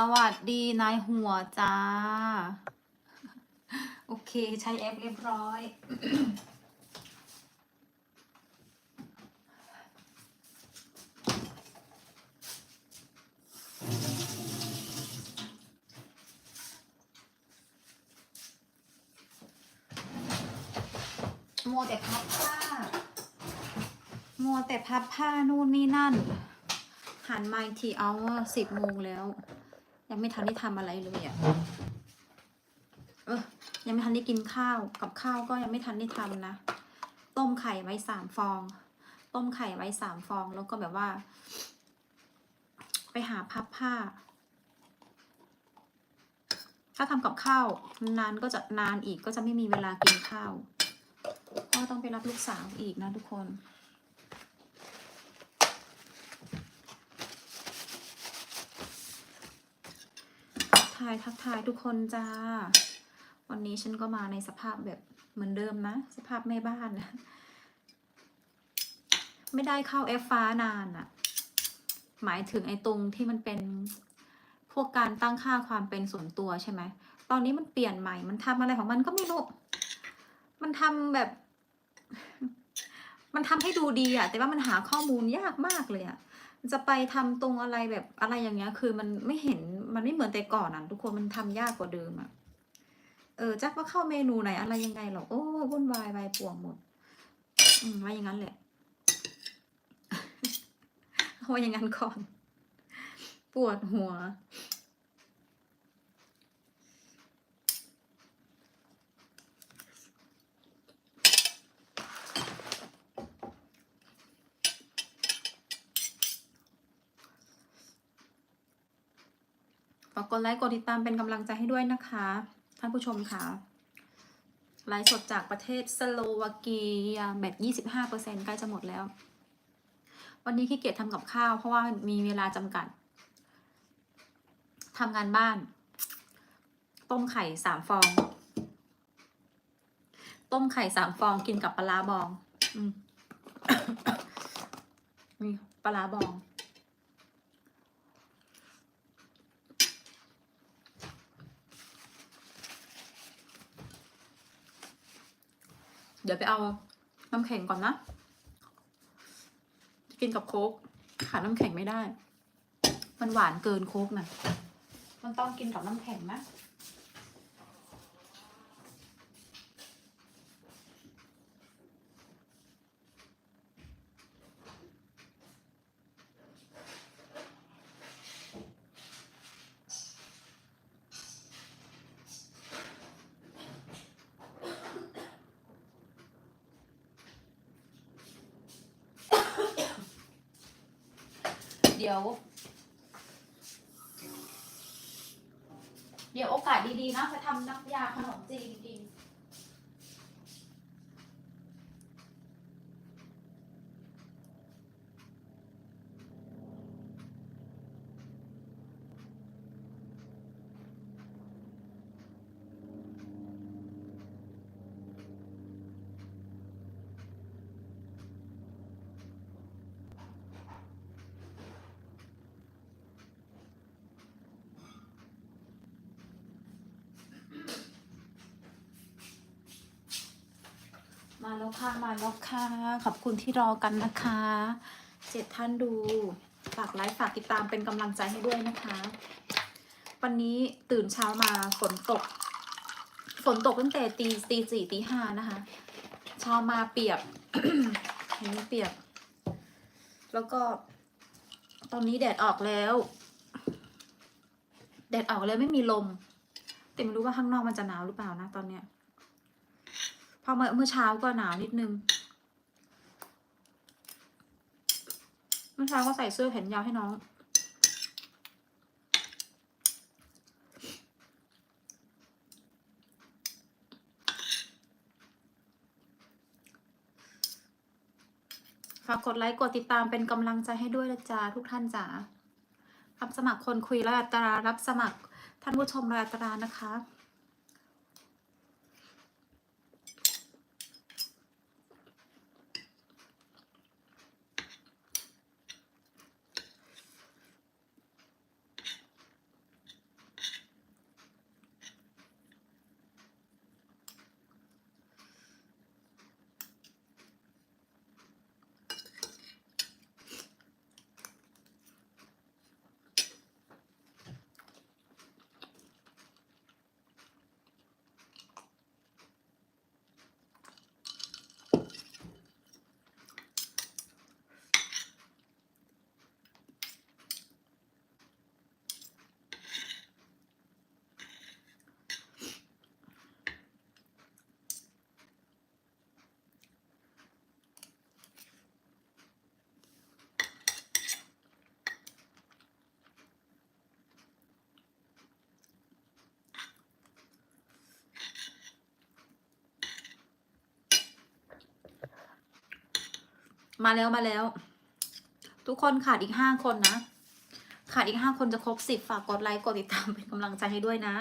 สวัสดีนายหัวจ้า โอเค ใช้แอปเรียบร้อย มัวแต่พับผ้า มัวแต่พับผ้านู่นนี่นั่น หันมาอีกทีเอาสิบโมงแล้ว ยังไม่ทันได้ทำอะไรเลยอะ เออ ยังไม่ทันได้กินข้าว กับข้าวก็ยังไม่ทันได้ทำนะ ต้มไข่ไว้สามฟอง ต้มไข่ไว้สามฟอง แล้วก็แบบว่า ไปหาพับผ้า ถ้าทำกับข้าวนานก็จะนานอีกก็จะไม่มีเวลากินข้าวเพราะว่าต้องไปรับลูกสาวอีกนะทุกคน ทักทายทักทายทุกคนจ้า วันนี้ฉันก็มาในสภาพแบบเหมือนเดิมนะ สภาพแม่บ้านนะไม่ได้เข้าแอฟฟ้านานอะหมายถึงไอ้ตรงที่มันเป็นพวกการตั้งค่าความเป็นส่วนตัวใช่ไหม ตอนนี้มันเปลี่ยนใหม่ มันทำอะไรของมันก็ไม่รู้ มันทำแบบ มันทำให้ดูดีอะแต่ว่ามันหาข้อมูลยากมากเลยอะ จะไปทำตรงอะไรแบบอะไรอย่างเงี้ย คือมันไม่เห็นมันไม่เหมือนแต่ก่อนอะทุกคนมันทำยากกว่าเดิมอะเออจักว่าเข้าเมนูไหนอะไรยังไงหรอโอ้วุ่นวายใบป่วงหมดอืมว่าอย่างนั้นแหละเอาไว้อย่างนั้นก่อน ปวดหัว กกดไลค์กดติดตามเป็นกำลังใจให้ด้วยนะคะ ท่านผู้ชมค่ะไลฟ์สดจากประเทศสโลวาเกียแบต25%ใกล้จะหมดแล้ว วันนี้ขี้เกียจทำกับข้าว เพราะว่ามีเวลาจำกัดทำงานบ้าน ต้มไข่สามฟอง ต้มไข่สามฟองกินกับปลาบอง อืม นี่ปลาบอง เดี๋ยวไปเอาน้ำแข็งก่อนนะ จะกินกับโค้กขาดน้ำแข็งไม่ได้ มันหวานเกินโค้กนะ มันต้องกินกับน้ำแข็งนะ เดี๋ยว เดี๋ยวโอกาสดีๆนะจะทำน้ำยาขนมจีนกิน แล้วค่ะมาแล้วค่ะ ขอบคุณที่รอกันนะคะเจ็ดท่านดู ฝากไลค์ฝากติดตามเป็นกำลังใจให้ด้วยนะคะ วันนี้ตื่นเช้ามาฝนตก ฝนตกตั้งแต่ตีตีสี่ตีห้านะคะเช้ามาเปียกเห็นเปียก แล้วก็ ตอนนี้แดดออกแล้ว แดดออกแล้วไม่มีลม แต่ไม่รู้ว่าข้างนอกมันจะหนาวหรือเปล่านะตอนเนี้ย พอเมื่อเช้าก็หนาวนิดนึง เมื่อเช้าก็ใส่เสื้อแขนยาวให้น้อง ฝากกดไลค์กดติดตามเป็นกำลังใจให้ด้วยนะจ๊ะทุกท่านจ๋ารับสมัครคนคุยรายอัตรารับสมัครท่านผู้ชมรายอัตรานะคะ มาแล้วมาแล้ว ทุกคนขาดอีกห้าคนนะ ขาดอีกห้าคนจะครบสิบฝากกดไลค์กดติดตามเป็นกำลังใจให้ด้วยนะ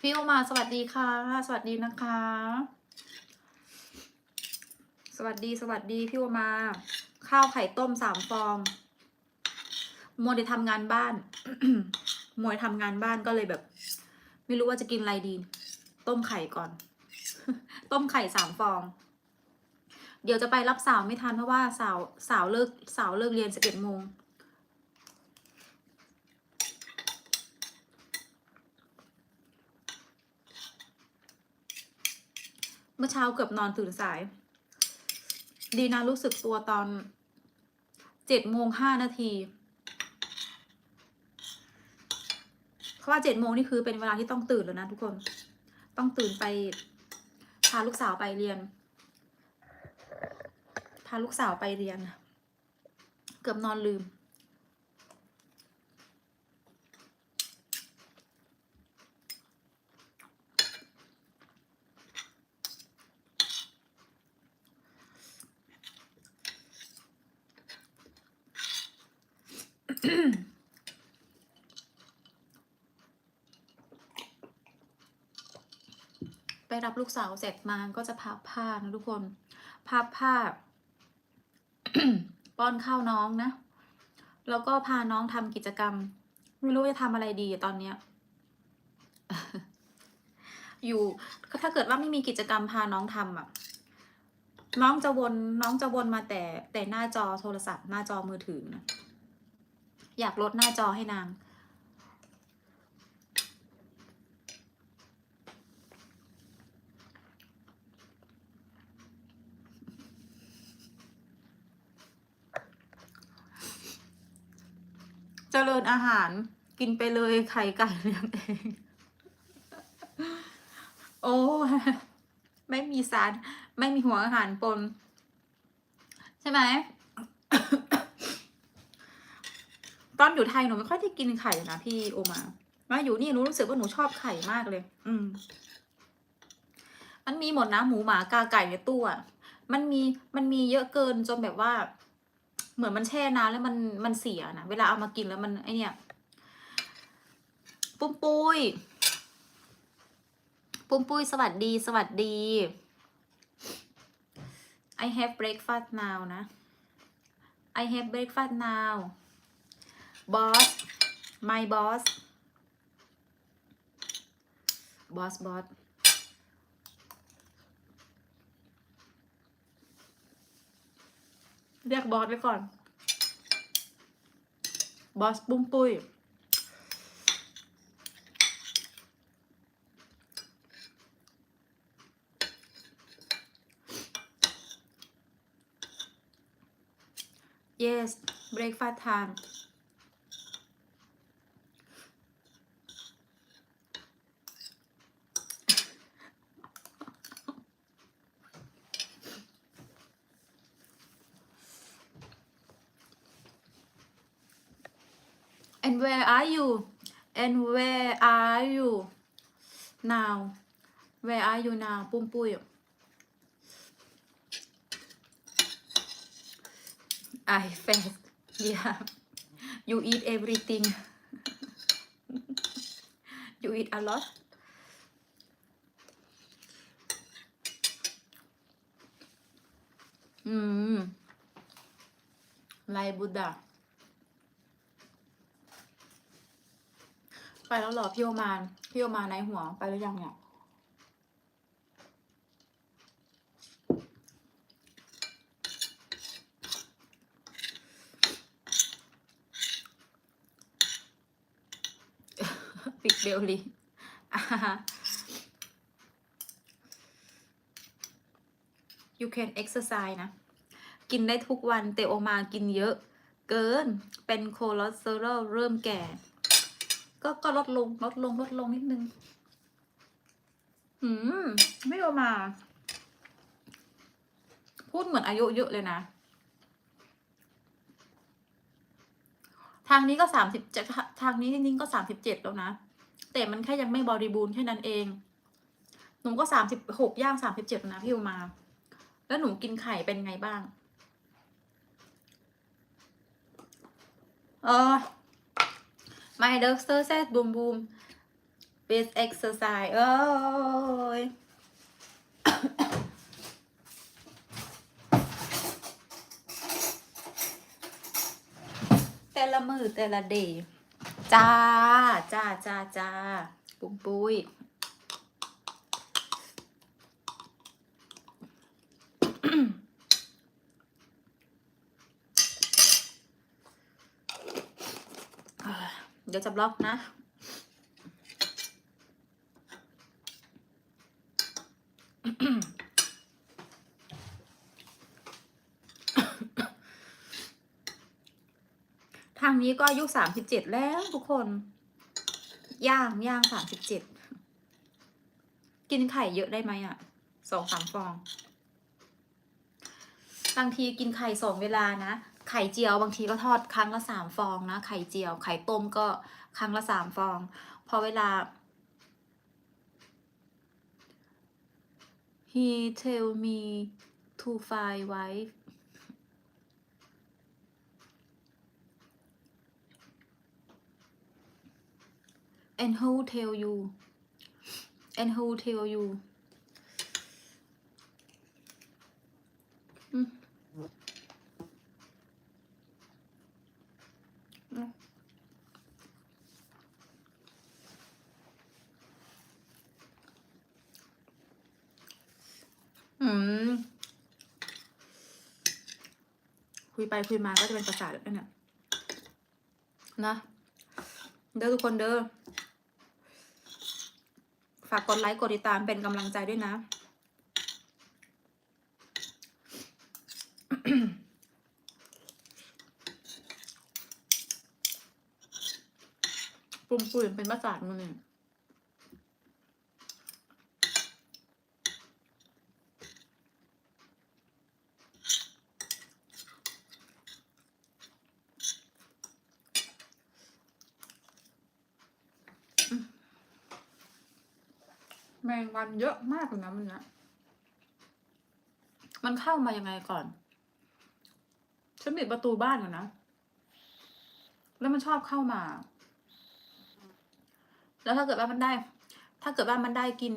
พี่โอมาสวัสดีค่ะ สวัสดีนะคะ สวัสดีสวัสดีพี่โอมา ข้าวไข่ต้มสามฟองมัวเดี๋ยวทำงานบ้านมัวทำงานบ้านก็เลยแบบ ไม่รู้ว่าจะกินอะไรดี ต้มไข่ก่อน ต้มไข่สามฟอง เดี๋ยวจะไปรับสาวไม่ทันเพราะว่าสาวสาวเลิกสาวเลิกเรียนสิบเอ็ดโมงเมื่อเช้าเกือบนอนตื่นสาย ดีนะรู้สึกตัวตอนเจ็ดโมงห้านาที เพ ราะว่าเจ็ดโมงนี่คือเป็นเวลาที่ต้องตื่นแล้วนะทุกคน ต้องตื่นไป พาลูกสาวไปเรียน พาลูกสาวไปเรียน เกือบนอนลืม ไปรับลูกสาวเสร็จมาก็จะพับผ้านะทุกคน พับผ้า ป้อนข้าวน้องนะ แล้วก็พาน้องทำกิจกรรม ไม่รู้จะทำอะไรดีตอนเนี้ย อยู่ถ้าเกิดว่าไม่มีกิจกรรมพาน้องทำอะ น้องจะวนน้องจะวนมาแต่แต่หน้าจอโทรศัพท์หน้าจอมือถือนะอยากลดหน้าจอให้นาง จริญอาหารกินไปเลยไข่ไก่เลี้ยงเอง โอ้ไม่มีสาร ไม่มีหัวอาหารปน ใช่ไหมตอนอยู่ไทยหนูไม่ค่อยได้กินไข่นะพี่โอมา มาอยู่นี่หนูรู้สึกว่าหนูชอบไข่มากเลย อืม มันมีหมดนะหมูหมากาไก่ในตู้อะมันมีมันมีเยอะเกินจนแบบว่า เหมือนมันแช่น้ำแล้วมันมันเสียนะเวลาเอามากินแล้วมันไอเนี่ย ปุ้มปุ้ยปุ้มปุ้ยสวัสดีสวัสดี I have breakfast now นะ I have breakfast now boss my boss boss boss เรียกบอสไว้ก่อน บอสปุ้มปุ้ย yes breakfast time and where are you and where are you now where are you now ปุ้มปุ้ย I fast yeah you eat everything you eat a lot อืมลายบุดาไปแล้วเหรอพี่โอมาน พี่โอมานในหัวไปแล้วยังเนี่ย ปิดเบลลีอ่า you can exercise นะ กินได้ทุกวันแต่โอมากินเยอะ เกินเป็นโคเลสเตอรอลเริ่มแก่ ก็ก็ลดลงลดลงลดลงนิดนึง หืม ไม่โอมา พูดเหมือนอายุเยอะเลยนะ ทางนี้ก็สามสิบทางนี้จริงๆก็สามสิบเจ็ดแล้วนะ แต่มันแค่ยังไม่บริบูรณ์แค่นั้นเอง หนูก็สามสิบหกย่างสามสิบเจ็ดนะพี่อุมา แล้วหนูกินไข่เป็นไงบ้าง เออ My doctor said boom boom with exercise เอ้ยแต่ละมือแต่ละเดย์ จ้า จ้า จ้า จ้า ปุ้มปุ้ยเดี๋ยวจะบล็อกนะางนี้ก็อายุสามสิบเจ็ดแล้วทุกคน ย่างย่างสามสิบเจ็ดกินไข่เยอะได้ไหมอะสองสามฟอง บางทีกินไข่สองเวลานะ ไข่เจียวบางทีก็ทอดครั้งละสามฟองนะไข่เจียว ไข่ต้มก็ครั้งละสามฟอง พอเวลา he tell me to find wife and who tell you and who tell you อืมอืมคุยไปคุยมาก็จะเป็นประสาทแล้วเนี่ยนะ เด้อทุกคนเด้อ ฝากกดไลค์กดติดตามเป็นกำลังใจด้วยนะ ปุ่มปุ่มเป็นประสาทมันเนี่ย แมงวันเยอะมากเลยนะมันนะมันเข้ามายังไงก่อน ฉันปิดประตูบ้านก่อนนะ แล้วมันชอบเข้ามา แล้วถ้าเกิดว่ามันได้ ถ้าเกิดว่ามันได้กิน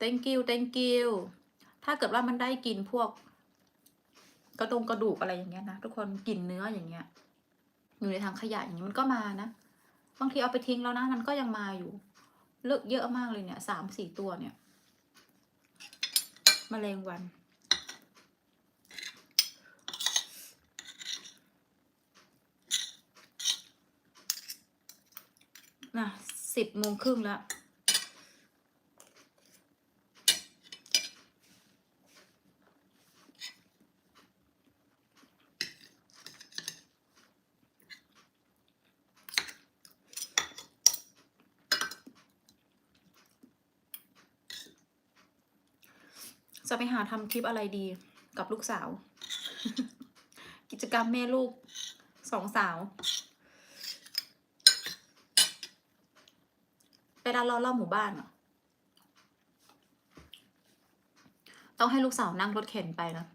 thank you thank you ถ้าเกิดว่ามันได้กินพวก กระดงกระดูกอะไรอย่างเงี้ยนะทุกคนกินเนื้ออย่างเงี้ย อยู่ในทางขยะอย่างนี้มันก็มานะ บางทีเอาไปทิ้งแล้วนะ มันก็ยังมาอยู่ เลือกเยอะมากเลยเนี่ยสามสี่ตัวเนี่ยมแมลงวัน นะสิบโมงครึ่งแล้ว จะไปหาทำคลิปอะไรดีกับลูกสาว กิจกรรมแม่ลูกสองสาว ไปร้านล้อรอบหมู่บ้านเหรอต้องให้ลูกสาวนั่งรถเข็นไปนะ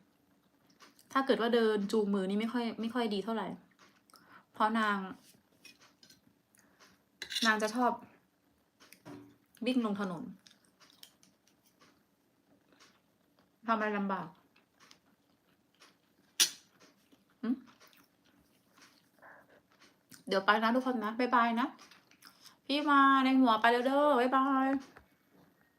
ถ้าเกิดว่าเดินจูงมือนี่ไม่ค่อยไม่ค่อยดีเท่าไหร่ เพราะนาง นางจะชอบวิ่งลงถนน ทำอะไรลำบากเดี๋ยวไปนะทุกคนนะ บ๊ายบายนะ พี่มาในหัวไปเร็วๆบ๊ายบาย